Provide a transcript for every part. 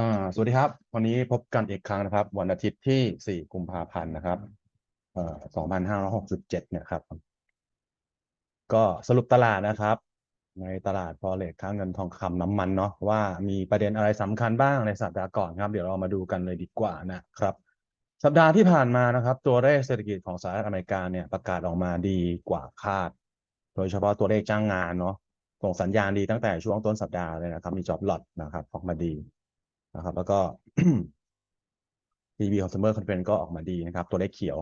อ่าสวัสดีครับ วันนี้พบกันอีกครั้งนะครับ วันอาทิตย์ที่ 4 กุมภาพันธ์นะครับเอ่อ2567 เนี่ยครับ ก็สรุปตลาดนะครับ ในตลาดฟอเร็กค่าเงินทองคำน้ำมันเนาะว่ามีประเด็นอะไรสำคัญบ้างในสัปดาห์ก่อนครับ เดี๋ยวเรามาดูกันเลยดีกว่านะครับ สัปดาห์ที่ผ่านมานะครับ ตัวเลขเศรษฐกิจของสหรัฐอเมริกาเนี่ยประกาศออกมาดีกว่าคาด โดยเฉพาะตัวเลขจ้างงานเนาะส่งสัญญาณดีตั้งแต่ช่วงต้นสัปดาห์เลยนะครับ มี job lot นะครับ ออกมาดี นะครับ แล้วก็ PB Consumer Confidence ก็ออกมาดีนะครับ ตัวเลขเขียว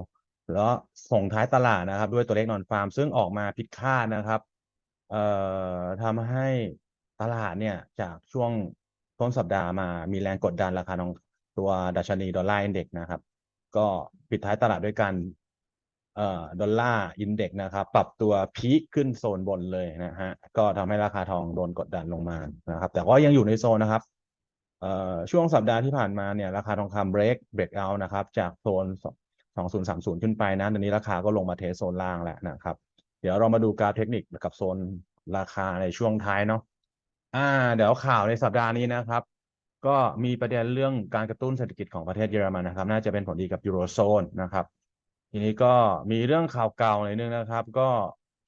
แล้วส่งท้ายตลาดนะครับ ด้วยตัวเลขนอนฟาร์ม ซึ่งออกมาผิดคาดนะครับ เอ่อทำให้ตลาดเนี่ยจากช่วงต้นสัปดาห์มามีแรงกดดันราคาทองตัวดัชนีดอลลาร์อินเด็กนะครับ ก็ปิดท้ายตลาดด้วยกันเอ่อดอลลาร์อินเด็กนะครับ ปรับตัวพีคขึ้นโซนบนเลยนะฮะก็ทำให้ราคาทองโดนกดดันลงมานะครับ แต่ก็ยังอยู่ในโซนนะครับ ช่วงสัปดาห์ที่ผ่านมาเนี่ยราคาทองคำเบรกเบรกเอานะครับจากโซน 2030 ขึ้นไปนะตอนนี้ราคาก็ลงมาเทสโซนล่างแล้วนะครับ เดี๋ยวเรามาดูกราฟเทคนิคกับโซนราคาในช่วงท้ายเนาะอ่า เดี๋ยวข่าวในสัปดาห์นี้นะครับ ก็มีประเด็นเรื่องการกระตุ้นเศรษฐกิจของประเทศเยอรมันนะครับ น่าจะเป็นผลดีกับยูโรโซนนะครับ ทีนี้ก็มีเรื่องข่าวเก่าในอยนึงนะครับ ก็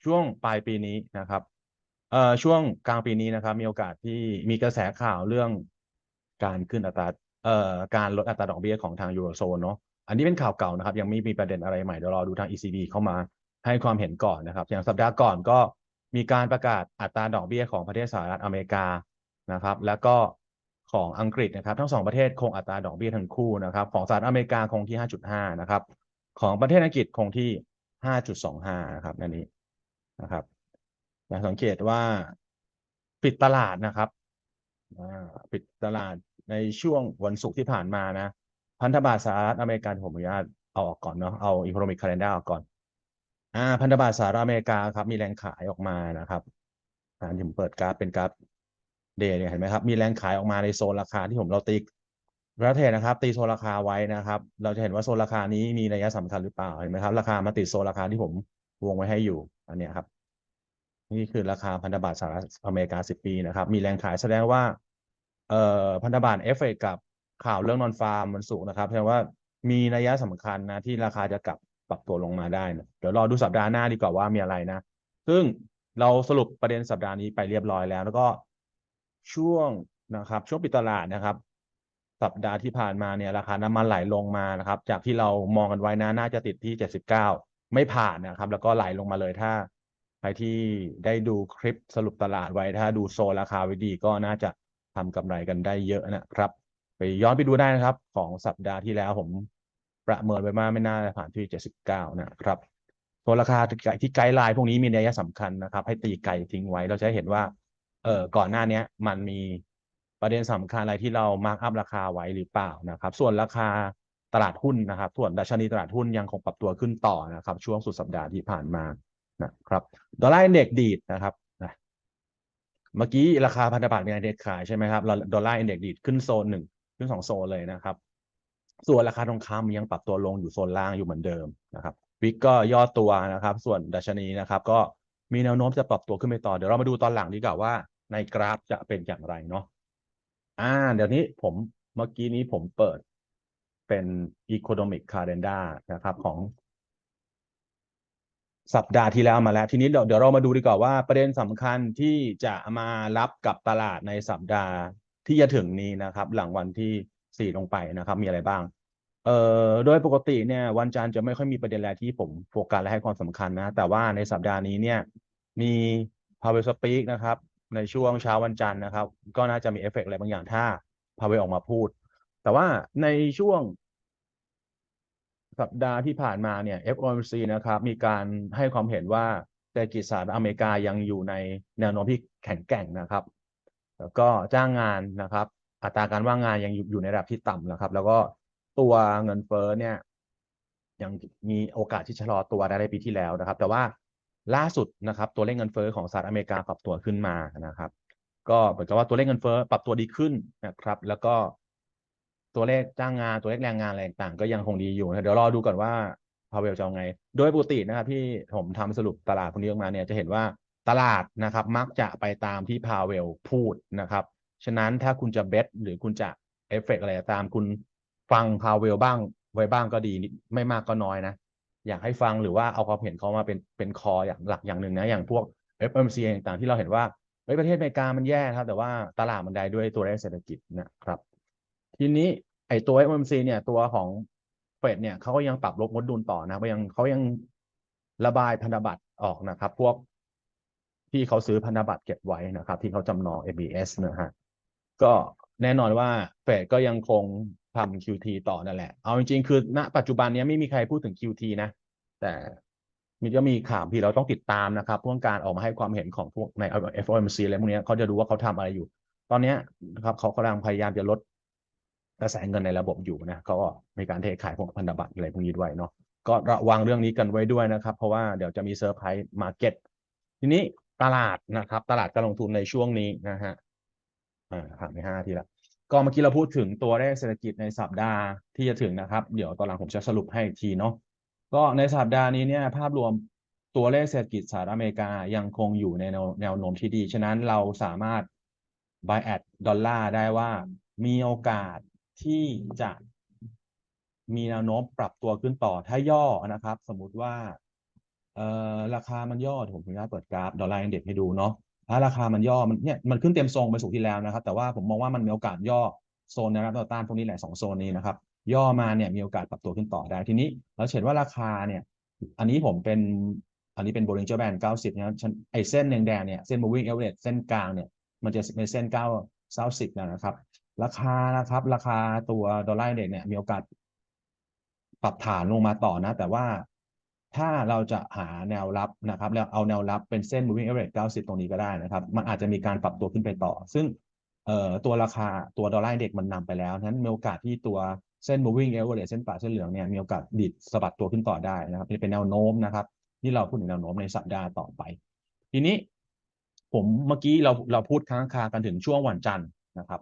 ช่วงปลายปีนี้นะครับเอ่อช่วงกลางปีนี้นะครับ มีโอกาสที่มีกระแสข่าวเรื่อง การขึ้นอัตราเอ่อการลดอัตราดอกเบี้ยของทางยูโรโซนเนาะอันนี้เป็นข่าวเก่านะครับ ยังไม่มีประเด็นอะไรใหม่เดี๋ยวรอดูทาง ECB เข้ามาให้ความเห็นก่อนนะครับ อย่างสัปดาห์ก่อนก็มีการประกาศอัตราดอกเบี้ยของประเทศสหรัฐอเมริกานะครับ แล้วก็ของอังกฤษนะครับ ทั้งสองประเทศคงอัตราดอกเบี้ยทั้งคู่นะครับ ของสหรัฐอเมริกาคงที่ 5.5 นะครับ ของประเทศอังกฤษคงที่ 5.25 นะครับอันนี้นะครับอย่าสังเกตว่าปิดตลาดนะครับปิดตลาด ในช่วงวันศุกร์ที่ผ่านมานะ พันธบัตรสหรัฐอเมริกาผมอนุญาตเอาออกก่อนเนาะเอา economic calendar ออกก่อน อ่า พันธบัตรสหรัฐอเมริกาครับ มีแรงขายออกมานะครับอ่าผมเปิดกราฟเป็นกราฟเดย์เนี่ยเห็นไหมครับ มีแรงขายออกมาในโซนราคาที่ผมเราตีประเทศนะครับ ตีโซนราคาไว้นะครับ เราจะเห็นว่าโซนราคานี้มีนัยสำคัญหรือเปล่าเห็นไหมครับ ราคามาติดโซนราคาที่ผมวงไว้ให้อยู่ อันนี้ครับ นี่คือราคาพันธบัตรสหรัฐอเมริกา 10 ปีนะครับ มีแรงขายแสดงว่า เอ่อพันธบัตรเอฟเฟกกับข่าวเรื่องนอนฟาร์มมันสูงนะครับแสดงว่ามีนัยสำคัญนะที่ราคาจะกลับปรับตัวลงมาได้นะเดี๋ยวรอดูสัปดาห์หน้าดีกว่าว่ามีอะไรนะ ซึ่งเราสรุปประเด็นสัปดาห์นี้ไปเรียบร้อยแล้ว แล้วก็ช่วงนะครับ ช่วงปิดตลาดนะครับ สัปดาห์ที่ผ่านมาเนี่ยราคาน้ำมันไหลลงมานะครับ จากที่เรามองกันไว้นะน่าจะติดที่79ไม่ผ่านนะครับ แล้วก็ไหลลงมาเลยถ้าใครที่ได้ดูคลิปสรุปตลาดไว้ถ้าดูโซนราคาไว้ดีก็น่าจะ ทำกำไรกันได้เยอะนะครับ ไปย้อนไปดูได้นะครับ ของสัปดาห์ที่แล้วผมประเมินไว้มาไม่น่าจะผ่านที่ 79 นะครับตัวราคาที่ไกด์ไลน์พวกนี้มีนัยสำคัญนะครับ ให้ตีไกลทิ้งไว้เราจะเห็นว่า เออก่อนหน้านี้มันมีประเด็นสำคัญอะไรที่เรามาร์กอัพราคาไว้หรือเปล่านะครับ ส่วนราคาตลาดหุ้นนะครับส่วนดัชนีตลาดหุ้นยังคงปรับตัวขึ้นต่อนะครับ ช่วงสุดสัปดาห์ที่ผ่านมานะครับ ดอลลาร์เด็กดีดนะครับ เมื่อกี้ราคาพันธบัตรมีการเทขายใช่ไหมครับดอลลาร์อินเด็กดีดขึ้นโซนหนึ่งขึ้นสองโซนเลยนะครับ ส่วนราคาทองคำยังปรับตัวลงอยู่โซนล่างอยู่เหมือนเดิมนะครับวิกก็ย่อตัวนะครับ ส่วนดัชนีนะครับ ก็มีแนวโน้มจะปรับตัวขึ้นไปต่อ เดี๋ยวเรามาดูตอนหลังดีกว่าว่าในกราฟจะเป็นอย่างไรเนาะอ่า เดี๋ยวนี้ผมเมื่อกี้นี้ผมเปิดเป็น economic calendar นะครับ ของ สัปดาห์ที่แล้วมาแล้ว ทีนี้เดี๋ยวเดี๋ยวเรามาดูดีกว่าว่าประเด็นสำคัญที่จะมารับกับตลาดในสัปดาห์ที่จะถึงนี้นะครับ หลังวันที่สี่ลงไปนะครับ มีอะไรบ้าง เอ่อโดยปกติเนี่ยวันจันทร์จะไม่ค่อยมีประเด็นอะไรที่ผมโฟกัสและให้ความสำคัญนะ แต่ว่าในสัปดาห์นี้เนี่ยมี Powell Speak นะครับ ในช่วงเช้าวันจันทร์นะครับ ก็น่าจะมีเอฟเฟกต์อะไรบางอย่างถ้า Powell ออกมาพูด แต่ว่าในช่วง สัปดาห์ที่ผ่านมาเนี่ย FOMC นะครับมีการให้ความเห็นว่าเศรษฐกิจสหรัฐอเมริกายังอยู่ในแนวโน้มที่แข็งแกร่งนะครับ แล้วก็จ้างงานนะครับ อัตราการว่างงานยังอยู่ในระดับที่ต่ำนะครับ แล้วก็ตัวเงินเฟ้อเนี่ยยังมีโอกาสที่ชะลอตัวได้ในปีที่แล้วนะครับ แต่ว่าล่าสุดนะครับ ตัวเลขเงินเฟ้อของสหรัฐอเมริกาปรับตัวขึ้นมานะครับ ก็เหมือนกับว่าตัวเลขเงินเฟ้อปรับตัวดีขึ้นนะครับ แล้วก็ ตัวเลขจ้างงานตัวเลขแรงงานอะไรต่างก็ยังคงดีอยู่นะเดี๋ยวรอดูก่อนว่าพาเวลจะเอาไง โดยปกตินะครับที่ผมทำสรุปตลาดพวกนี้ออกมาเนี่ยจะเห็นว่าตลาดนะครับ มักจะไปตามที่พาเวลพูดนะครับ ฉะนั้นถ้าคุณจะเบสหรือคุณจะเอฟเฟกต์อะไรตามคุณฟังพาวเวลบ้าง ไว้บ้างก็ดีไม่มากก็น้อยนะ อยากให้ฟังหรือว่าเอาความเห็นเขามาเป็นเป็นคออย่างหลักอย่างหนึ่งนะ อย่างพวก FMC ต่างๆที่เราเห็นว่าเฮ้ประเทศอเมริกามันแย่ครับ แต่ว่าตลาดมันได้ด้วยตัวเลขเศรษฐกิจนะครับ ทีนี้ไอ้ตัว FMC เนี่ยตัวของเฟดเนี่ยเขาก็ยังปรับลบงดดุลต่อนะเขายังเขายังระบายพันธบัตรออกนะครับ พวกที่เขาซื้อพันธบัตรเก็บไว้นะครับ ที่เขาจำนอง ABS นะฮะก็แน่นอนว่าเฟดก็ยังคงทำ QT ต่อนั่นแหละ เอาจริงๆ คือณปัจจุบันนี้ไม่มีใครพูดถึง QT นะ แต่มันก็มีข่าวที่เราต้องติดตามนะครับเพื่อการออกมาให้ความเห็นของพวกใน FOMC อะไรพวกนี้เขาจะดูว่าเขาทำอะไรอยู่ ตอนนี้นะครับเขากำลังพยายามจะลด กระแสเงินในระบบอยู่นะเขาก็มีการเทขายพวกพันธบัตรอะไรพวกนี้ด้วยเนาะก็ระวังเรื่องนี้กันไว้ด้วยนะครับ เพราะว่าเดี๋ยวจะมีเซอร์ไพรส์มาร์เก็ตทีนี้ตลาดนะครับ ตลาดการลงทุนในช่วงนี้นะฮะอ่าผ่านไปห้าทีละก็เมื่อกี้เราพูดถึงตัวเลขเศรษฐกิจในสัปดาห์ที่จะถึงนะครับ เดี๋ยวตอนหลังผมจะสรุปให้อีกทีเนาะก็ในสัปดาห์นี้เนี่ยภาพรวมตัวเลขเศรษฐกิจสหรัฐอเมริกายังคงอยู่ในแนวแนวโน้มที่ดี ฉะนั้นเราสามารถ buy at ดอลลาร์ได้ว่ามีโอกาส ที่จะมีแนวโน้มปรับตัวขึ้นต่อถ้าย่อนะครับ สมมุติว่าเอ่อราคามันย่อผมขออนุญาตเปิดกราฟดอลลาร์อินเด็กซ์ให้ดูเนาะถ้าราคามันย่อมันเนี่ยมันขึ้นเต็มทรงไปสู่ที่แล้วนะครับ แต่ว่าผมมองว่ามันมีโอกาสย่อโซนแนวรับแนวต้านพวกนี้แหละสองโซนนี้นะครับ ย่อมาเนี่ยมีโอกาสปรับตัวขึ้นต่อได้ทีนี้เราเห็นว่าราคาเนี่ย อันนี้ผมเป็นอันนี้เป็น Bollinger Band 90นะครับฉันไอเส้นแดงๆเนี่ยเส้น moving average เส้นกลางเนี่ยมันจะเป็นเส้น9 90นะครับ ราคานะครับ ราคาตัวดอลลาร์เด็กเนี่ยมีโอกาสปรับฐานลงมาต่อนะ แต่ว่าถ้าเราจะหาแนวรับนะครับ แล้วเอาแนวรับเป็นเส้น moving average 90 ตรงนี้ก็ได้นะครับ มันอาจจะมีการปรับตัวขึ้นไปต่อ ซึ่งเอ่อตัวราคาตัวดอลลาร์เด็กมันนำไปแล้วนั้นมีโอกาสที่ตัวเส้น moving average เส้นป่าเส้นเหลืองเนี่ยมีโอกาสดิดสะบัดตัวขึ้นต่อได้นะครับนี่เป็นแนวโน้มนะครับ ที่เราพูดถึงแนวโน้มในสัปดาห์ต่อไป ทีนี้ผมเมื่อกี้เราเราพูดค้างคากันถึงช่วงวันจันทร์นะครับ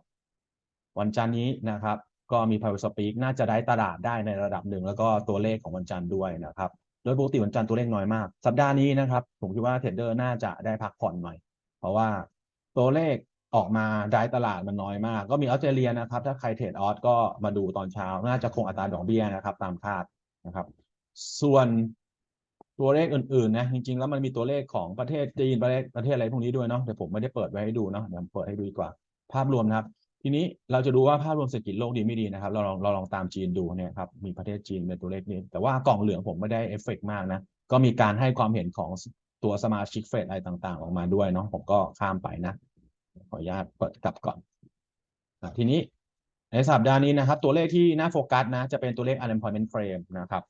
วันจันนี้นะครับ ก็มี private speak น่าจะได้ตลาดได้ในระดับหนึ่ง แล้วก็ตัวเลขของวันจันทร์ด้วยนะครับโดยปกติวันจันทร์ตัวเลขน้อยมาก สัปดาห์นี้นะครับ ผมคิดว่าเทรดเดอร์น่าจะได้พักผ่อนหน่อย เพราะว่าตัวเลขออกมาได้ตลาดมันน้อยมาก ก็มีออสเตรเลียนะครับ ถ้าใครเทรดออสก็มาดูตอนเช้า น่าจะคงอัตราดอกเบี้ยนะครับ ตามคาดนะครับ ส่วนตัวเลขอื่นๆนะจริงๆ แล้วมันมีตัวเลขของประเทศจีนประเทศประเทศอะไรพวกนี้ด้วยเนาะแต่ผมไม่ได้เปิดไว้ให้ดูเนาะเดี๋ยวเปิดให้ดูดีกว่า ภาพรวมนะครับ ทีนี้เราจะดูว่าภาพรวมเศรษฐกิจโลกดีไม่ดีนะครับ เราลองเราลองตามจีนดูเนี่ยครับมีประเทศจีนเป็นตัวเลขนี้ แต่ว่ากล่องเหลืองผมไม่ได้เอฟเฟกมากนะก็มีการให้ความเห็นของตัวสมาชิกเฟดอะไรต่างๆ ออกมาด้วยเนาะผมก็ข้ามไปนะ ขออนุญาตเปิดกลับก่อนทีนี้ในสัปดาห์นี้นะครับ ตัวเลขที่น่าโฟกัสนะ จะเป็นตัวเลข unemployment frame นะครับ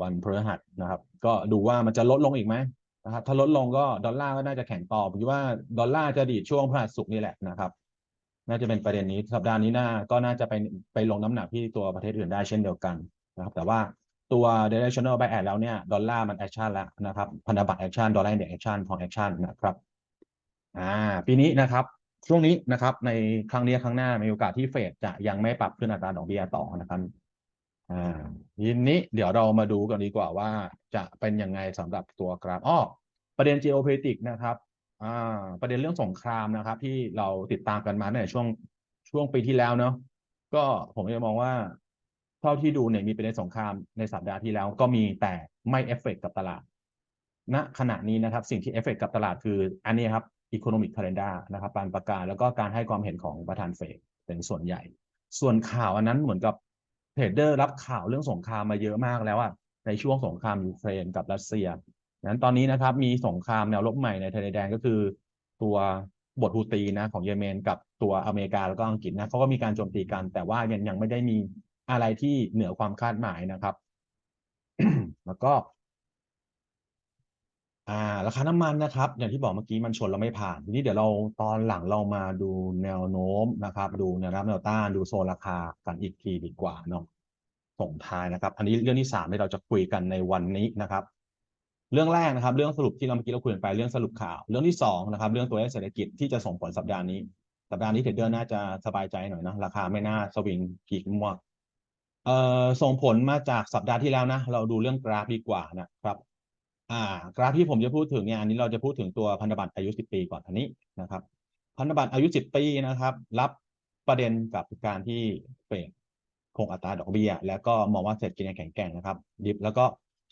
วันพฤหัสนะครับ ก็ดูว่ามันจะลดลงอีกไหมนะครับถ้าลดลงก็ดอลลาร์ก็น่าจะแข็งต่อผมคิดว่าดอลลาร์จะดีดช่วงพฤหัสศุกร์นี่แหละนะครับ น่าจะเป็นประเด็นนี้สัปดาห์นี้น่าก็น่าจะไปไปลงน้ำหนักที่ตัวประเทศอื่นได้เช่นเดียวกันนะครับ แต่ว่าตัว directional buy แล้วเนี่ยดอลลาร์มันแอคชั่นแล้วนะครับพันธบัตรแอคชั่นดอลลาร์อินเด็กแอคชั่นทองแอคชั่นนะครับอ่าปีนี้นะครับช่วงนี้นะครับในครั้งนี้ครั้งหน้ามีโอกาสที่เฟดจะยังไม่ปรับขึ้นอัตราดอกเบี้ยต่อนะครับอ่าทีนี้เดี๋ยวเรามาดูกันดีกว่าว่าจะเป็นยังไงสำหรับตัวกราฟอ้อประเด็น geopolitics นะครับ อ่า ประเด็นเรื่องสงครามนะครับ ที่เราติดตามกันมาในช่วงช่วงปีที่แล้วเนาะก็ผมจะมองว่าเท่าที่ดูเนี่ยมีประเด็นสงครามในสัปดาห์ที่แล้วก็มีแต่ไม่เอฟเฟกกับตลาดณขณะนี้นะครับ สิ่งที่เอฟเฟกกับตลาดคือ อันนี้ครับ economic calendar นะครับการประกาศแล้วก็การให้ความเห็นของประธานเฟดเป็นส่วนใหญ่ ส่วนข่าวอันนั้นเหมือนกับเทรดเดอร์รับข่าวเรื่องสงครามมาเยอะมากแล้วอะในช่วงสงครามยูเครนกับรัสเซีย นั้นตอนนี้นะครับมีสงครามแนวรบใหม่ในทะเลแดงก็คือ ตัวบทฮูตีนะของเยเมนกับตัวอเมริกาแล้วก็อังกฤษนะเขาก็มีการโจมตีกัน แต่ว่ายังยังไม่ได้มีอะไรที่เหนือความคาดหมายนะครับ แล้วก็อ่าราคาน้ำมันนะครับ อย่างที่บอกเมื่อกี้มันชนเราไม่ผ่าน ทีนี้เดี๋ยวเราตอนหลังเรามาดูแนวโน้มนะครับ ดูแนวรับแนวต้านดูโซนราคากันอีกทีดีกว่าเนาะส่งท้ายนะครับ อันนี้เรื่องที่สามที่เราจะคุยกันในวันนี้นะครับ เรื่องแรกนะครับ เรื่องสรุปที่เราเมื่อกี้เราคุยกันไปเรื่องสรุปข่าว เรื่องที่สองนะครับเรื่องตัวเลขเศรษฐกิจที่จะส่งผลสัปดาห์นี้ สัปดาห์นี้เทรดเดอร์น่าจะสบายใจหน่อยนะราคาไม่น่าสวิงพีกมั่วเอ่อส่งผลมาจากสัปดาห์ที่แล้วนะ เราดูเรื่องกราฟดีกว่านะครับ อ่ากราฟที่ผมจะพูดถึงเนี่ยอันนี้เราจะพูดถึงตัวพันธบัตรอายุ 10 ปีก่อนอันนี้นะครับ พันธบัตรอายุ 10 ปีนะครับ รับประเด็นกับการที่เฟดคงอัตราดอกเบี้ย แล้วก็มองว่าเศรษฐกิจแข็งแกร่งนะครับดิฟแล้วก็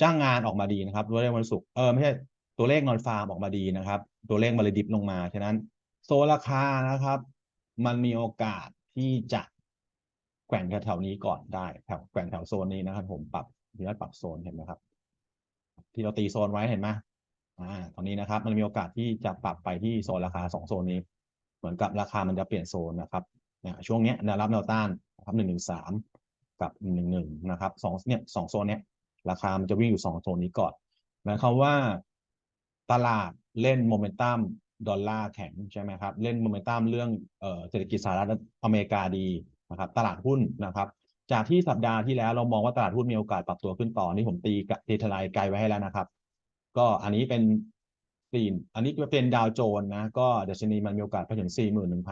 จ้างงานออกมาดีนะครับตัวเลขวันศุกร์เออไม่ใช่ตัวเลขนอนฟาร์มออกมาดีนะครับ ตัวเลขมาเลยดิฟลงมาฉะนั้น โซนราคานะครับ มันมีโอกาสที่จะแกว่งแถวๆนี้ก่อนได้แถวแกว่งแถวโซนนี้นะครับ ผมปรับมีนัดปรับโซนเห็นไหมครับ ที่เราตีโซนไว้เห็นไหมอ่าตอนนี้นะครับ มันมีโอกาสที่จะปรับไปที่โซนราคาสองโซนนี้ เหมือนกับราคามันจะเปลี่ยนโซนนะครับเนี่ยช่วงเนี้ยแนวรับแนวต้านนะครับหนึ่งหนึ่งสามกับหนึ่งหนึ่งนะครับสองเนี่ยสองโซนเนี้ย ราคามันจะวิ่งอยู่สองโซนนี้ก่อนหมายความว่าตลาดเล่นโมเมนตัมดอลลาร์แข็งใช่ไหมครับ เล่นโมเมนตัมเรื่องเศรษฐกิจสหรัฐอเมริกาดีนะครับ ตลาดหุ้นนะครับ จากที่สัปดาห์ที่แล้วเรามองว่าตลาดหุ้นมีโอกาสปรับตัวขึ้นต่อนี่ผมตีกะตีทลายไกลไว้ให้แล้วนะครับ ก็อันนี้เป็นตีนอันนี้เป็นดาวโจนส์นะ ก็ดัชนีมันมีโอกาสไปถึง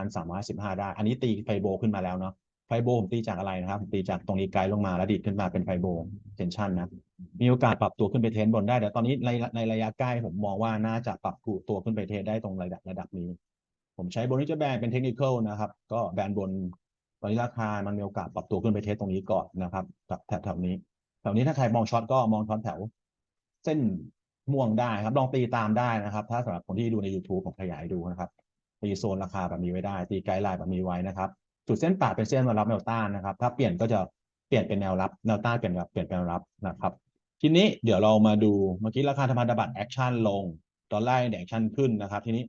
41,315 ได้ อันนี้ตีไฟโบขึ้นมาแล้วเนาะ ไฟโบผมตีจากอะไรนะครับผมตีจากตรงนี้ไกลลงมาแล้วดีดขึ้นมาเป็นไฟโบเทนชันนะมีโอกาสปรับตัวขึ้นไปเทนบนได้แต่ตอนนี้ในในระยะใกล้ผมมองว่าน่าจะปรับตัวขึ้นไปเทนได้ตรงระดับระดับนี้ ผมใช้บนนี้จะแบนเป็นเทคนิคนะครับ ก็แบนบนตอนนี้ราคามันมีโอกาสปรับตัวขึ้นไปเทสตรงนี้ก่อนนะครับแถวแถวนี้แถวนี้ถ้าใครมองช็อตก็มองช็อตแถว เส้นม่วงได้ครับ ลองตีตามได้นะครับ ถ้าสำหรับคนที่ดูใน YouTube ผมขยายดูนะครับตีโซนราคาแบบนี้ไว้ได้ ตีไกด์ไลน์แบบนี้ไว้นะครับ จุดเส้นปาดเป็นเส้นแนวรับแนวต้านนะครับ ถ้าเปลี่ยนก็จะเปลี่ยนเป็นแนวรับแนวต้านเปลี่ยนแบบเปลี่ยนเป็นแนวรับนะครับ ทีนี้เดี๋ยวเรามาดูเมื่อกี้ราคาธรรมพันธบัตรแอคชั่นลงดอลลาร์แอคชั่นขึ้นนะครับ ทีนี้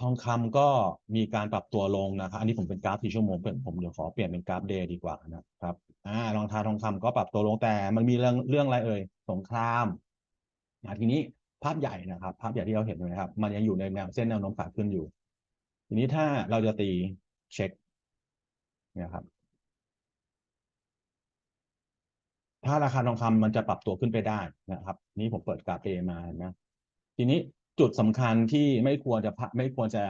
ทองคำก็มีการปรับตัวลงนะครับ อันนี้ผมเป็นกราฟที่ชั่วโมงเปลี่ยนผมเดี๋ยวขอเปลี่ยนเป็นกราฟเดย์ดีกว่านะครับอ่ารองเท้าทองคำก็ปรับตัวลงแต่มันมีเรื่องเรื่องอะไรเอ่ยสงครามนะทีนี้ภาพใหญ่นะครับ ภาพใหญ่ที่เราเห็นนะครับ มันยังอยู่ในแนวเส้นแนวโน้มขาขึ้นอยู่ ทีนี้ถ้าเราจะตี เช็คเนี่ยครับ ถ้าราคาทองคำมันจะปรับตัวขึ้นไปได้นะครับ นี่ผมเปิดกราฟเอมานะ ทีนี้จุดสำคัญที่ไม่ควรจะพะไม่ควรจะ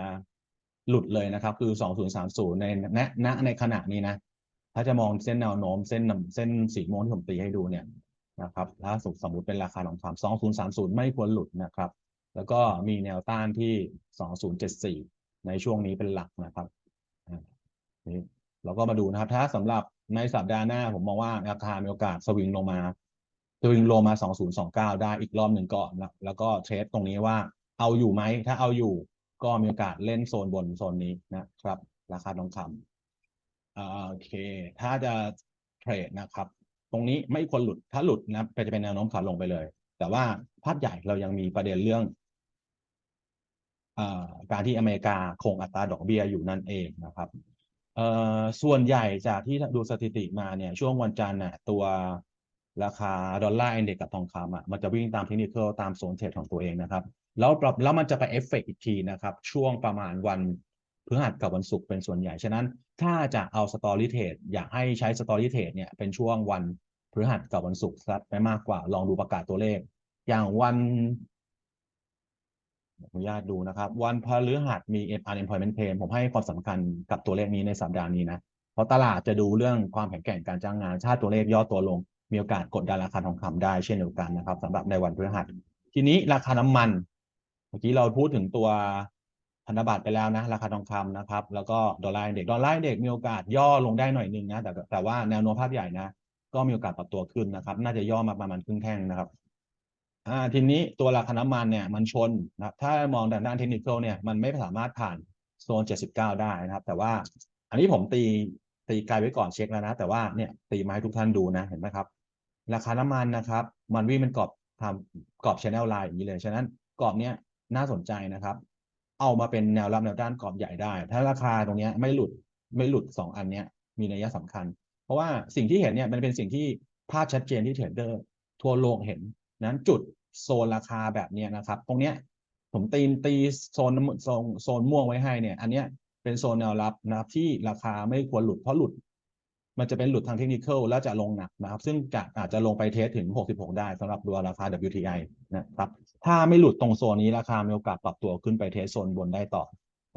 หลุดเลยนะครับ คือ 2030 ในณณในขณะนี้นะ ถ้าจะมองเส้นแนวโน้มเส้นเส้นสีม่วงที่ผมตีให้ดูเนี่ยนะครับถ้าสมมติเป็นราคาทองคำ2030 ไม่ควรหลุดนะครับ แล้วก็มีแนวต้านที่ 2074 ในช่วงนี้เป็นหลักนะครับ นี่เราก็มาดูนะครับ ถ้าสำหรับในสัปดาห์หน้าผมมองว่าราคามีโอกาสสวิงลงมาสวิงลงมา2029ได้อีกรอบหนึ่งก่อนแล้วแล้วก็เทสตรงนี้ว่าเอาอยู่ไหม ถ้าเอาอยู่ก็มีโอกาสเล่นโซนบนโซนนี้นะครับ ราคาทองคำโอเค ถ้าจะเทรดนะครับ ตรงนี้ไม่ควรหลุดถ้าหลุดนะจะเป็นแนวโน้มขาลงไปเลย แต่ว่าภาพใหญ่เรายังมีประเด็นเรื่องอการที่อเมริกาคงอัตราดอกเบี้ยอยู่นั่นเองนะครับ เอ่อส่วนใหญ่จากที่ดูสถิติมาเนี่ย ช่วงวันจันทร์น่ะตัวราคาดอลลาร์อินเด็กซ์กับทองคำอะมันจะวิ่งตามเทคนิคตามโซนเทรดของตัวเองนะครับ แล้วปรับแล้วมันจะไปเอฟเฟกต์อีกทีนะครับ ช่วงประมาณวันพฤหัสกับวันศุกร์เป็นส่วนใหญ่ ฉะนั้นถ้าจะเอาสตอรี่เทรดอยากให้ใช้สตอรี่เทรดเนี่ยเป็นช่วงวันพฤหัสกับวันศุกร์ซัดไปมากกว่าลองดูประกาศตัวเลข อย่างวัน อนุญาตดูนะครับ วันพฤหัสมี unemployment claim ผมให้ความสำคัญกับตัวเลขนี้ในสัปดาห์นี้นะ เพราะตลาดจะดูเรื่องความแข็งแกร่งการจ้างงานถ้าติตัวเลขย่อตัวลง มีโอกาสกดดันราคาทองคำได้เช่นเดียวกันนะครับสำหรับในวันพฤหัส ทีนี้ราคาน้ำมัน เมื่อกี้เราพูดถึงตัวพันธบัตรไปแล้วนะ ราคาทองคำนะครับ แล้วก็ดอลลาร์เด็กดอลลาร์เด็กมีโอกาสย่อลงได้หน่อยนึงนะแต่แต่ว่าแนวโน้มภาพใหญ่นะ ก็มีโอกาสปรับตัวขึ้นนะครับ น่าจะย่อมาประมาณครึ่งแท่งนะครับ อ่าทีนี้ตัวราคาน้ำมันเนี่ยมันชนนะครับถ้ามองด้านด้านเทคนิคเนี่ยมันไม่สามารถผ่านโซน 79 ได้นะครับ แต่ว่าอันนี้ผมตีตีไกลไว้ก่อนเช็คแล้วนะ แต่ว่าเนี่ยตีมาให้ทุกท่านดูนะเห็นไหมครับ ราคาน้ำมันนะครับ มันวิ่งเป็นกรอบทำกรอบชแนลไลน์อย่างนี้เลย ฉะนั้นกรอบเนี้ยน่าสนใจนะครับ เอามาเป็นแนวรับแนวด้านกรอบใหญ่ได้ ถ้าราคาตรงเนี้ยไม่หลุดไม่หลุดสองอันเนี้ยมีนัยสำคัญ เพราะว่าสิ่งที่เห็นเนี่ยมันเป็นสิ่งที่ภาพชัดเจนที่เทรดเดอร์ทั่วโลกเห็น นั้นจุดโซนราคาแบบนี้นะครับ ตรงเนี้ยผมตีนตีโซนน้ำโซนโซนม่วงไว้ให้เนี่ย อันเนี้ยเป็นโซนแนวรับนะครับที่ราคาไม่ควรหลุดเพราะหลุด มันจะเป็นหลุดทางเทคนิคแล้วจะลงหนักนะครับ ซึ่งจะอาจจะลงไปเทสถึง 66 ได้สำหรับตัวราคา WTI นะครับ ถ้าไม่หลุดตรงโซนนี้ราคามีโอกาสปรับตัวขึ้นไปเทสโซนบนได้ต่อ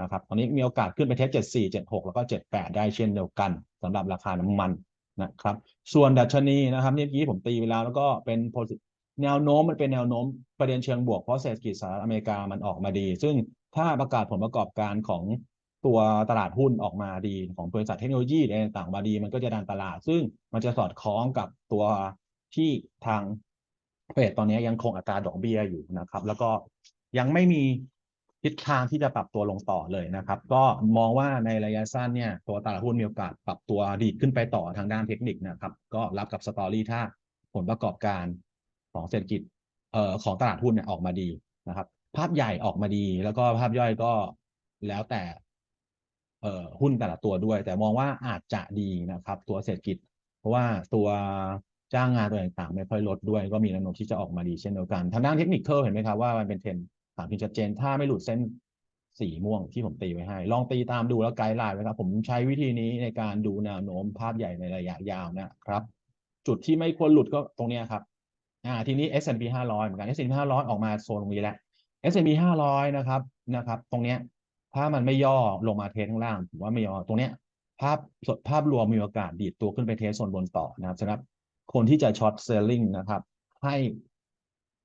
นะครับ ตอนนี้มีโอกาสขึ้นไปเทส 74 76 แล้วก็ 78 ได้เช่นเดียวกันสำหรับราคาน้ำมันนะครับ ส่วนดัชนีนะครับเมื่อกี้ผมตีไปแล้วแล้วก็เป็น แนวโน้มมันเป็นแนวโน้มประเด็นเชิงบวกเพราะเศรษฐกิจสหรัฐอเมริกามันออกมาดี ซึ่งถ้าประกาศผลประกอบการของตัวตลาดหุ้นออกมาดีของบริษัทเทคโนโลยีอะไรต่างๆมาดี มันก็จะดันตลาด ซึ่งมันจะสอดคล้องกับตัวที่ทางเฟดตอนนี้ยังคงอัตราดอกเบี้ยอยู่นะครับ แล้วก็ยังไม่มีทิศทางที่จะปรับตัวลงต่อเลยนะครับ ก็มองว่าในระยะสั้นเนี่ยตัวตลาดหุ้นมีโอกาสปรับตัวดีขึ้นไปต่อทางด้านเทคนิคนะครับ ก็รับกับสตอรี่ถ้าผลประกอบการ ของเศรษฐกิจเอ่อของตลาดหุ้นเนี่ยออกมาดีนะครับ ภาพใหญ่ออกมาดี แล้วก็ภาพย่อยก็แล้วแต่เอ่อหุ้นแต่ละตัวด้วย แต่มองว่าอาจจะดีนะครับ ตัวเศรษฐกิจ เพราะว่าตัวจ้างงานตัวต่างๆ ไม่ค่อยลดด้วย ก็มีแนวโน้มที่จะออกมาดีเช่นเดียวกันทางด้านเทคนิคเเห็นไหมครับว่ามันเป็นเทรนด์ถามที่ชัดเจน ถ้าไม่หลุดเส้นสีม่วงที่ผมตีไว้ให้ ลองตีตามดูแล้วไกด์ไลน์ไว้ครับผมใช้วิธีนี้ในการดูแนวโน้มภาพใหญ่ในระยะยาวนะครับ จุดที่ไม่ควรหลุดก็ตรงนี้ครับ อ่าทีนี้ S&P 500 เหมือนกัน S&P 500 ออกมาโซนตรงนี้แล้ว S&P 500 นะครับนะครับ ตรงเนี้ยถ้ามันไม่ย่อลงมาเทสข้างล่างผมว่าไม่ย่อตรงเนี้ยภาพสดภาพรวมมีโอกาสดีดตัวขึ้นไปเทสโซนบนต่อนะครับสำหรับคนที่จะช็อตเซลลิงนะครับ ให้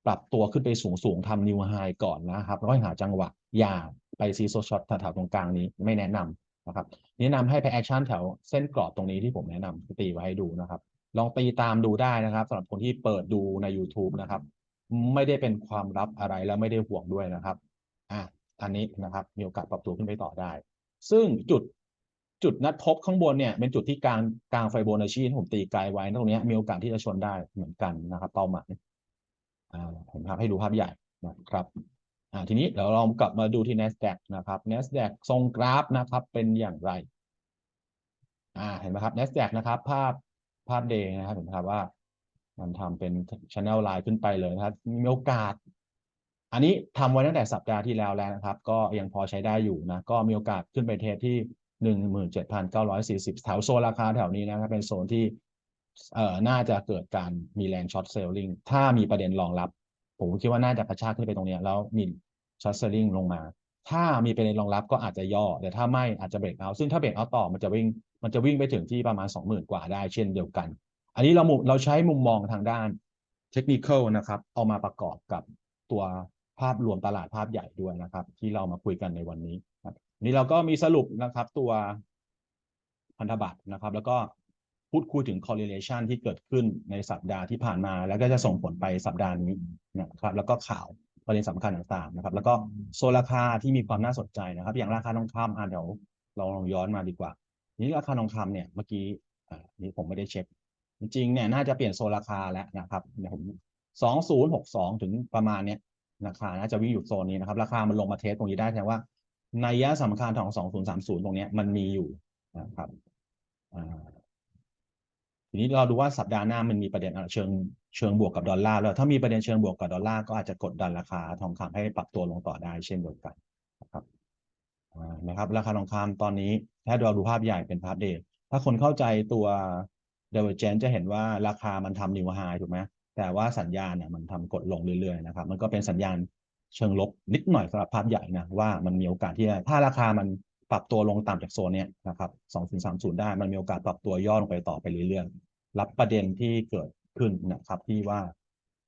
ปรับตัวขึ้นไปสูงสูงๆทำนิวไฮก่อนนะครับแล้วค่อยหาจังหวะอย่าไปซีโซช็อตแถวตรงกลางนี้ไม่แนะนำนะครับแนะนำให้ไปแอคชั่นแถวเส้นกรอบตรงนี้ที่ผมแนะนำตีไว้ให้ดูนะครับ ลองตีตามดูได้นะครับสำหรับคนที่เปิดดูใน YouTube นะครับ ไม่ได้เป็นความลับอะไรและไม่ได้ห่วงด้วยนะครับอะอันนี้นะครับมีโอกาสปรับตัวขึ้นไปต่อได้ ซึ่งจุดจุดนัดพบข้างบนเนี่ยเป็นจุดที่กลางกลางไฟโบนัชชีที่ผมตีไกลไว้ตรงนี้มีโอกาสที่จะชนได้เหมือนกันนะครับเป้าหมายอ่าผมทำให้ดูภาพใหญ่นะครับอ่าทีนี้เดี๋ยวเรากลับมาดูที่ NASDAQ นะครับ NASDAQ ทรงกราฟนะครับเป็นอย่างไรอ่าเห็นไหมครับ NASDAQ นะครับ ภาพ ภาพเดย์นะครับเห็นไหมครับว่า มันทำเป็น channel line ขึ้นไปเลยนะครับ มีโอกาส อันนี้ทำไว้ตั้งแต่สัปดาห์ที่แล้วแล้วนะครับ ก็ยังพอใช้ได้อยู่นะ ก็มีโอกาสขึ้นไปเทสที่หนึ่งหมื่นเจ็ดพันเก้าร้อยสี่สิบแถวโซนราคาแถวนี้นะครับ เป็นโซนที่เอ่อน่าจะเกิดการมีแรงช็อตเซลลิงถ้ามีประเด็นรองรับ ผมคิดว่าน่าจะกระชากขึ้นไปตรงเนี้ยแล้วมีช็อตเซลลิงลงมา ถ้ามีเด็นรองรับก็อาจจะย่อ แต่ถ้าไม่อาจจะเบรกเอาซึ่งถ้าเบรกเอาต่อมันจะวิ่ง มันจะวิ่งไปถึงที่ประมาณ 20,000 กว่าได้เช่นเดียวกัน อันนี้เรามุเราใช้มุมมองทางด้านเทคนิคนะครับ เอามาประกอบกับตัวภาพรวมตลาดภาพใหญ่ด้วยนะครับ ที่เรามาคุยกันในวันนี้ครับนี่เราก็มีสรุปนะครับตัวพันธบัตรนะครับ แล้วก็พูดคุยถึง correlation ที่เกิดขึ้นในสัปดาห์ที่ผ่านมา แล้วก็จะส่งผลไปสัปดาห์นี้นะครับ แล้วก็ข่าว ประเด็นสำคัญต่างๆนะครับ แล้วก็โซนราคาที่มีความน่าสนใจนะครับ อย่างราคาทองคำอะเดี๋ยวเราลองย้อนมาดีกว่า นี่ราคาทองคำเนี่ยเมื่อกี้อ่านี่ผมไม่ได้เช็ค จริงๆเนี่ยน่าจะเปลี่ยนโซนราคาแล้วนะครับเดี๋ยวผมสองศูนย์หกสองถึงประมาณเนี้ยราคาน่าจะวิ่งอยู่โซนนี้นะครับ ราคามันลงมาเทสตรงนี้ได้แสดงว่าในยะสำคัญของสองศูนย์สามศูนย์ตรงเนี้ยมันมีอยู่นะครับอ่า ทีนี้เราดูว่าสัปดาห์หน้ามันมีประเด็นเชิงเชิงบวกกับดอลลาร์แล้วถ้ามีประเด็นเชิงบวกกับดอลลาร์ก็อาจจะกดดันราคาทองคำให้ปรับตัวลงต่อได้เช่นเดียวกันนะครับนะครับราคาทองคำตอนนี้ถ้าเราดูภาพใหญ่เป็นภาพเดย์ถ้าคนเข้าใจตัว divergence จะเห็นว่าราคามันทำนิวไฮถูกไหมแต่ว่าสัญญาณเนี่ยมันทำกดลงเรื่อยๆนะครับ มันก็เป็นสัญญาณเชิงลบนิดหน่อยสำหรับภาพใหญ่นะว่ามันมีโอกาสที่ถ้าราคามัน ปรับตัวลงต่ำจากโซนเนี้ยนะครับ2030ได้ มันมีโอกาสปรับตัวย่อลงไปต่อไปเรื่อยๆ รับประเด็นที่เกิดขึ้นนะครับที่ว่า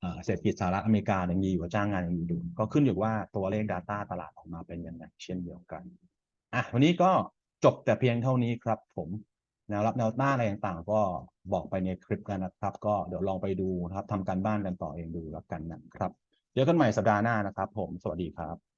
อ่าเศรษฐกิจสหรัฐอเมริกายังมีอยู่จ้างงานยังมีอยู่ ก็ขึ้นอยู่ว่าตัวเลข Data ตลาดออกมาเป็นยังไงเช่นเดียวกันอะวันนี้ก็จบแต่เพียงเท่านี้ครับ ผมแนวรับแนวต้านอะไรต่างๆ ก็บอกไปในคลิปกันนะครับ ก็เดี๋ยวลองไปดูนะครับทำการบ้านกันต่อเองดูแล้วกันนะครับเจอกันใหม่สัปดาห์หน้านะครับ ผมสวัสดีครับ